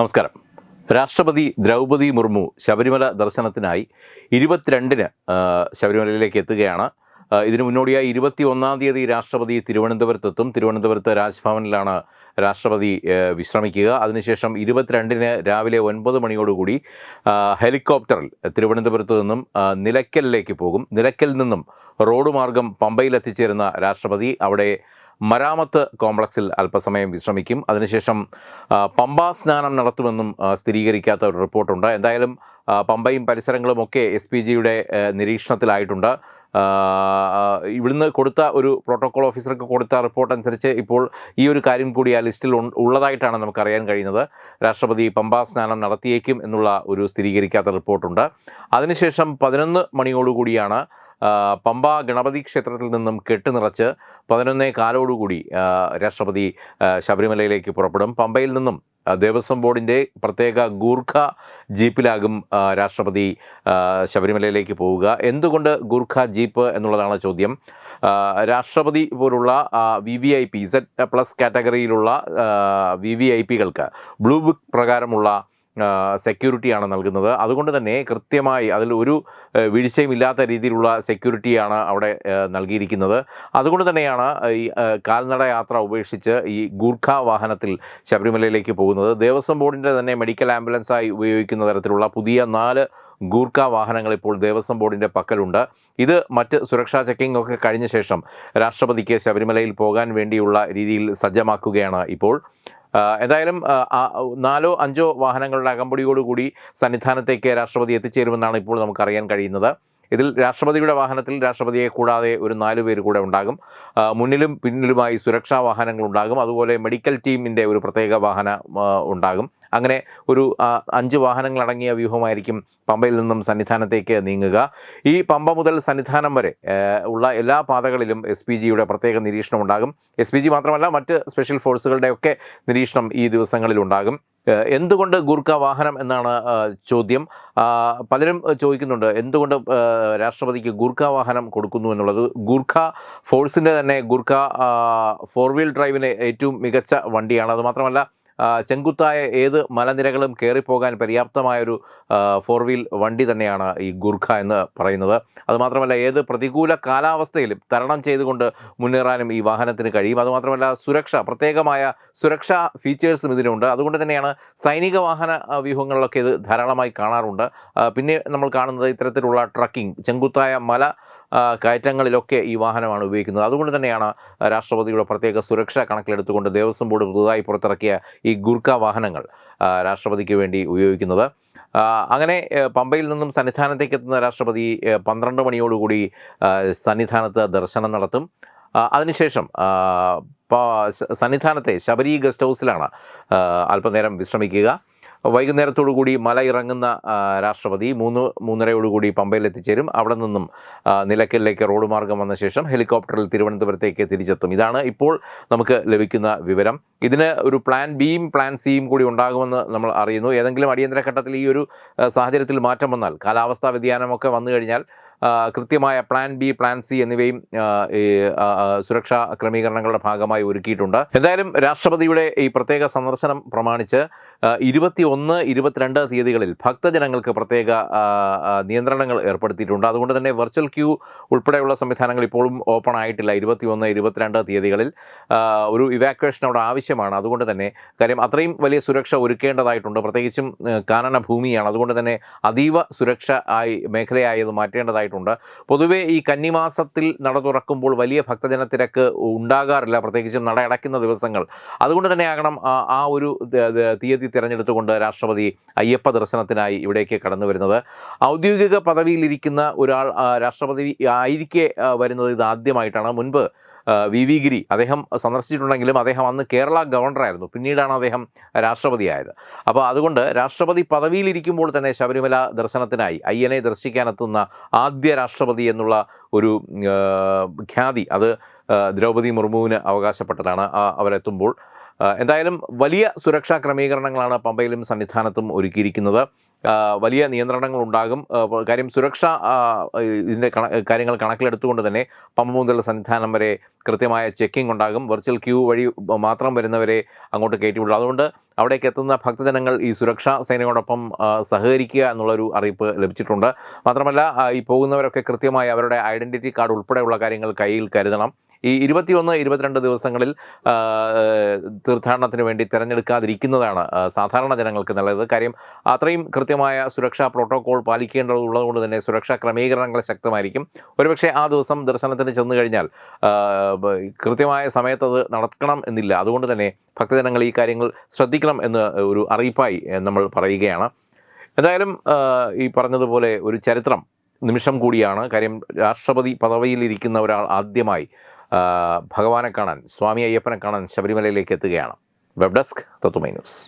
നമസ്കാരം. രാഷ്ട്രപതി ദ്രൗപദി മുർമു ശബരിമല ദർശനത്തിനായി ഇരുപത്തിരണ്ടിന് ശബരിമലയിലേക്ക് എത്തുകയാണ്. ഇതിനു മുന്നോടിയായി ഇരുപത്തി ഒന്നാം തീയതി രാഷ്ട്രപതി തിരുവനന്തപുരത്തെത്തും. തിരുവനന്തപുരത്ത് രാജ്ഭവനിലാണ് രാഷ്ട്രപതി വിശ്രമിക്കുക. അതിനുശേഷം ഇരുപത്തിരണ്ടിന് രാവിലെ ഒൻപത് മണിയോടുകൂടി ഹെലികോപ്റ്ററിൽ തിരുവനന്തപുരത്ത് നിന്നും നിലയ്ക്കലിലേക്ക് പോകും. നിലയ്ക്കൽ നിന്നും റോഡ് മാർഗം പമ്പയിൽ എത്തിച്ചേരുന്ന രാഷ്ട്രപതി അവിടെ മരാമത്ത് കോംപ്ലക്സിൽ അല്പസമയം വിശ്രമിക്കും. അതിനുശേഷം പമ്പ സ്നാനം നടത്തുമെന്നും സ്ഥിരീകരിക്കാത്ത ഒരു റിപ്പോർട്ടുണ്ട്. എന്തായാലും പമ്പയും പമ്പയും പരിസരങ്ങളുമൊക്കെ എസ് പി ജിയുടെ നിരീക്ഷണത്തിലായിട്ടുണ്ട്. ഇവിടുന്ന് കൊടുത്ത ഒരു പ്രോട്ടോകോൾ ഓഫീസർക്ക് കൊടുത്ത റിപ്പോർട്ട് അനുസരിച്ച് ഇപ്പോൾ ഈ ഒരു കാര്യം കൂടി ആ ലിസ്റ്റിൽ ഉള്ളതായിട്ടാണ് നമുക്കറിയാൻ കഴിയുന്നത്. രാഷ്ട്രപതി പമ്പാ സ്നാനം നടത്തിയേക്കും എന്നുള്ള ഒരു സ്ഥിരീകരിക്കാത്ത റിപ്പോർട്ടുണ്ട്. അതിനുശേഷം പതിനൊന്ന് മണിയോടുകൂടിയാണ് പമ്പ ഗണപതി ക്ഷേത്രത്തിൽ നിന്നും കെട്ട് നിറച്ച് പതിനൊന്നേ കാലോടുകൂടി രാഷ്ട്രപതി ശബരിമലയിലേക്ക് പുറപ്പെടും. പമ്പയിൽ നിന്നും ദേവസ്വം ബോർഡിന്റെ പ്രത്യേക ഗൂർഖ ജീപ്പിലാകും രാഷ്ട്രപതി ശബരിമലയിലേക്ക് പോവുക. എന്തുകൊണ്ട് ഗൂർഖ ജീപ്പ് എന്നുള്ളതാണ് ചോദ്യം. രാഷ്ട്രപതി പോലുള്ള V V I P Z plus കാറ്റഗറിയിലുള്ള V V I പികൾക്ക് ബ്ലൂ ബുക്ക് പ്രകാരമുള്ള സെക്യൂരിറ്റിയാണ് നൽകുന്നത്. അതുകൊണ്ട് തന്നെ കൃത്യമായി അതിൽ ഒരു വീഴ്ചയും ഇല്ലാത്ത രീതിയിലുള്ള സെക്യൂരിറ്റിയാണ് അവിടെ നൽകിയിരിക്കുന്നത്. അതുകൊണ്ട് തന്നെയാണ് ഈ കാൽനട യാത്ര ഉപേക്ഷിച്ച് ഈ ഗൂർഖ വാഹനത്തിൽ ശബരിമലയിലേക്ക് പോകുന്നത്. ദേവസ്വം ബോർഡിന്റെ തന്നെ മെഡിക്കൽ ആംബുലൻസായി ഉപയോഗിക്കുന്ന തരത്തിലുള്ള പുതിയ നാല് ഗൂർഖ വാഹനങ്ങൾ ഇപ്പോൾ ദേവസ്വം ബോർഡിന്റെ പക്കലുണ്ട്. ഇത് മറ്റ് സുരക്ഷാ ചെക്കിംഗ് ഒക്കെ കഴിഞ്ഞ ശേഷം രാഷ്ട്രപതിക്ക് ശബരിമലയിൽ പോകാൻ വേണ്ടിയുള്ള രീതിയിൽ സജ്ജമാക്കുകയാണ് ഇപ്പോൾ. എന്തായാലും നാലോ അഞ്ചോ വാഹനങ്ങളുടെ അകമ്പടിയോടുകൂടി സന്നിധാനത്തേക്ക് രാഷ്ട്രപതി എത്തിച്ചേരുമെന്നാണ് ഇപ്പോൾ നമുക്കറിയാൻ കഴിയുന്നത്. ഇതിൽ രാഷ്ട്രപതിയുടെ വാഹനത്തിൽ രാഷ്ട്രപതിയെ കൂടാതെ ഒരു നാലു പേര് കൂടെ ഉണ്ടാകും. മുന്നിലും പിന്നിലുമായി സുരക്ഷാ വാഹനങ്ങൾ ഉണ്ടാകും. അതുപോലെ മെഡിക്കൽ ടീമിന്റെ ഒരു പ്രത്യേക വാഹന ഉണ്ടാകും. അങ്ങനെ ഒരു അഞ്ച് വാഹനങ്ങളടങ്ങിയ വ്യൂഹമായിരിക്കും പമ്പയിൽ നിന്നും സന്നിധാനത്തേക്ക് നീങ്ങുക. ഈ പമ്പ മുതൽ സന്നിധാനം വരെ ഉള്ള എല്ലാ പാതകളിലും എസ് പി ജിയുടെ പ്രത്യേക നിരീക്ഷണം ഉണ്ടാകും എസ് പി ജി മാത്രമല്ല മറ്റ് സ്പെഷ്യൽ ഫോഴ്സുകളുടെയൊക്കെ നിരീക്ഷണം ഈ ദിവസങ്ങളിൽ ഉണ്ടാകും എന്തുകൊണ്ട് ഗൂർഖ വാഹനം എന്നാണ് ചോദ്യം. പലരും ചോദിക്കുന്നുണ്ട് എന്തുകൊണ്ട് രാഷ്ട്രപതിക്ക് ഗൂർഖ വാഹനം കൊടുക്കുന്നു എന്നുള്ളത്. ഗൂർഖ ഫോഴ്സിന്റെ തന്നെ ഗൂർഖ ഫോർ വീൽ ഡ്രൈവിന് ഏറ്റവും മികച്ച വണ്ടിയാണ്. അതുമാത്രമല്ല ചെങ്കുത്തായ ഏത് മലനിരകളും കയറിപ്പോകാൻ പര്യാപ്തമായൊരു ഫോർ വീൽ വണ്ടി തന്നെയാണ് ഈ ഗുർഖ എന്ന് പറയുന്നത്. അതുമാത്രമല്ല ഏത് പ്രതികൂല കാലാവസ്ഥയിലും തരണം ചെയ്തുകൊണ്ട് മുന്നേറാനും ഈ വാഹനത്തിന് കഴിയും. അതുമാത്രമല്ല സുരക്ഷ പ്രത്യേകമായ സുരക്ഷാ ഫീച്ചേഴ്സും ഇതിനുണ്ട് അതുകൊണ്ട് തന്നെയാണ് സൈനിക വാഹന വ്യൂഹങ്ങളിലൊക്കെ ഇത് ധാരാളമായി കാണാറുണ്ട്. പിന്നെ നമ്മൾ കാണുന്നത് ഇത്തരത്തിലുള്ള ട്രക്കിംഗ് ചെങ്കുത്തായ മല കയറ്റങ്ങളിലൊക്കെ ഈ വാഹനമാണ് ഉപയോഗിക്കുന്നത്. അതുകൊണ്ട് തന്നെയാണ് രാഷ്ട്രപതിയുടെ പ്രത്യേക സുരക്ഷ കണക്കിലെടുത്തുകൊണ്ട് ദേവസ്വം ബോർഡ് പുതുതായി പുറത്തിറക്കിയ ഈ ഗുർഖ വാഹനങ്ങൾ രാഷ്ട്രപതിക്ക് വേണ്ടി ഉപയോഗിക്കുന്നത്. അങ്ങനെ പമ്പയിൽ നിന്നും സന്നിധാനത്തേക്ക് എത്തുന്ന രാഷ്ട്രപതി പന്ത്രണ്ട് മണിയോടുകൂടി സന്നിധാനത്ത് ദർശനം നടത്തും. അതിനുശേഷം സന്നിധാനത്തെ ശബരി ഗസ്റ്റ് ഹൗസിലാണ് അല്പനേരം വിശ്രമിക്കുക. വൈകുന്നേരത്തോടു കൂടി മല ഇറങ്ങുന്ന രാഷ്ട്രപതി മൂന്ന് മൂന്നരയോടുകൂടി പമ്പയിൽ എത്തിച്ചേരും. അവിടെ നിന്നും നിലയ്ക്കലിലേക്ക് റോഡ് മാർഗം വന്ന ശേഷം ഹെലികോപ്റ്ററിൽ തിരുവനന്തപുരത്തേക്ക് തിരിച്ചെത്തും. ഇതാണ് ഇപ്പോൾ നമുക്ക് ലഭിക്കുന്ന വിവരം. ഇതിന് ഒരു പ്ലാൻ ബിയും പ്ലാൻ സിയും കൂടി ഉണ്ടാകുമെന്ന് നമ്മൾ അറിയുന്നു. ഏതെങ്കിലും അടിയന്തര ഘട്ടത്തിൽ ഈ ഒരു സാഹചര്യത്തിൽ മാറ്റം വന്നാൽ കാലാവസ്ഥാ വ്യതിയാനമൊക്കെ വന്നു കഴിഞ്ഞാൽ കൃത്യമായ പ്ലാൻ ബി പ്ലാൻ സി എന്നിവയും ഈ, സുരക്ഷാ ക്രമീകരണങ്ങളുടെ ഭാഗമായി ഒരുക്കിയിട്ടുണ്ട്. എന്തായാലും രാഷ്ട്രപതിയുടെ ഈ പ്രത്യേക സന്ദർശനം പ്രമാണിച്ച് ഇരുപത്തി ഒന്ന് ഇരുപത്തിരണ്ട് തീയതികളിൽ ഭക്തജനങ്ങൾക്ക് പ്രത്യേക നിയന്ത്രണങ്ങൾ ഏർപ്പെടുത്തിയിട്ടുണ്ട്. അതുകൊണ്ട് തന്നെ വെർച്വൽ ക്യൂ ഉൾപ്പെടെയുള്ള സംവിധാനങ്ങൾ ഇപ്പോഴും ഓപ്പൺ ആയിട്ടില്ല. ഇരുപത്തി ഒന്ന് ഇരുപത്തിരണ്ട് തീയതികളിൽ ഒരു ഇവാക്വേഷൻ അവിടെ ആവശ്യമാണ്. അതുകൊണ്ട് തന്നെ കാര്യം അത്രയും വലിയ സുരക്ഷ ഒരുക്കേണ്ടതായിട്ടുണ്ട്. പ്രത്യേകിച്ചും കാനന ഭൂമിയാണ് അതുകൊണ്ട് തന്നെ അതീവ സുരക്ഷ ആയി മേഖലയായി അത് മാറ്റേണ്ടതായിട്ടുണ്ട്. പൊതുവെ ഈ കന്നിമാസത്തിൽ നട തുറക്കുമ്പോൾ വലിയ ഭക്തജന തിരക്ക് ഉണ്ടാകാറില്ല. പ്രത്യേകിച്ചും നട അടയ്ക്കുന്ന ദിവസങ്ങൾ. അതുകൊണ്ട് തന്നെ ആകണം ആ- ഒരു തീയതി തിരഞ്ഞെടുത്തുകൊണ്ട് രാഷ്ട്രപതി അയ്യപ്പ ദർശനത്തിനായി ഇവിടേക്ക് കടന്നു വരുന്നത് ഔദ്യോഗിക പദവിയിലിരിക്കുന്ന ഒരാൾ രാഷ്ട്രപതി ആയിരിക്കെ വരുന്നത് ഇത് ആദ്യമായിട്ടാണ്. മുൻപ് വി വി ഗിരി അദ്ദേഹം സന്ദർശിച്ചിട്ടുണ്ടെങ്കിലും അദ്ദേഹം അന്ന് കേരള ഗവർണറായിരുന്നു. പിന്നീടാണ് അദ്ദേഹം രാഷ്ട്രപതിയായത്. അപ്പോൾ അതുകൊണ്ട് രാഷ്ട്രപതി പദവിയിലിരിക്കുമ്പോൾ തന്നെ ശബരിമല ദർശനത്തിനായി അയ്യനെ ദർശിക്കാനെത്തുന്ന ആദ്യ രാഷ്ട്രപതി എന്നുള്ള ഒരു ഖ്യാതി അത് ദ്രൗപദി മുർമുവിന് അവകാശപ്പെട്ടതാണ് അവരെത്തുമ്പോൾ. എന്തായാലും വലിയ സുരക്ഷാ ക്രമീകരണങ്ങളാണ് പമ്പയിലും സന്നിധാനത്തും ഒരുക്കിയിരിക്കുന്നത്. വലിയ നിയന്ത്രണങ്ങൾ ഉണ്ടാകും കാര്യം സുരക്ഷ ഇതിന്റെ കാര്യങ്ങൾ കണക്കിലെടുത്തുകൊണ്ട് തന്നെ പമ്പ മുതൽ സന്നിധാനം വരെ കൃത്യമായ ചെക്കിംഗ് ഉണ്ടാകും. വെർച്വൽ ക്യൂ വഴി മാത്രം വരുന്നവരെ അങ്ങോട്ട് കയറ്റിവിടും അതുകൊണ്ട് അവിടേക്ക് എത്തുന്ന ഭക്തജനങ്ങൾ ഈ സുരക്ഷാ സേനയോടൊപ്പം സഹകരിക്കുക എന്നുള്ളൊരു അറിയിപ്പ് ലഭിച്ചിട്ടുണ്ട്. മാത്രമല്ല ഈ പോകുന്നവരൊക്കെ കൃത്യമായി അവരുടെ ഐഡന്റിറ്റി കാർഡ് ഉൾപ്പെടെയുള്ള കാര്യങ്ങൾ കയ്യിൽ കരുതണം. ഈ ഇരുപത്തിയൊന്ന് ഇരുപത്തിരണ്ട് ദിവസങ്ങളിൽ തീർത്ഥാടനത്തിന് വേണ്ടി തിരഞ്ഞെടുക്കാതിരിക്കുന്നതാണ് സാധാരണ ജനങ്ങൾക്ക് നല്ലത്. കാര്യം അത്രയും കൃത്യമായ സുരക്ഷാ പ്രോട്ടോകോൾ പാലിക്കേണ്ടത് ഉള്ളതുകൊണ്ട് തന്നെ സുരക്ഷാ ക്രമീകരണങ്ങൾ ശക്തമായിരിക്കും. ഒരുപക്ഷെ ആ ദിവസം ദർശനത്തിന് ചെന്നു കഴിഞ്ഞാൽ കൃത്യമായ സമയത്ത് അത് നടക്കണം എന്നില്ല. അതുകൊണ്ട് തന്നെ ഭക്തജനങ്ങൾ ഈ കാര്യങ്ങൾ ശ്രദ്ധിക്കണം എന്ന് ഒരു അറിയിപ്പായി നമ്മൾ പറയുകയാണ്. എന്തായാലും ഈ പറഞ്ഞതുപോലെ ഒരു ചരിത്രം നിമിഷം കൂടിയാണ്. കാര്യം രാഷ്ട്രപതി പദവിയിലിരിക്കുന്ന ഒരാൾ ആദ്യമായി ഭഗവാനെ കാണാൻ സ്വാമി അയ്യപ്പനെ കാണാൻ ശബരിമലയിലേക്ക് എത്തുകയാണ്. വെബ് ഡെസ്ക് തത്തുമൈ ന്യൂസ്.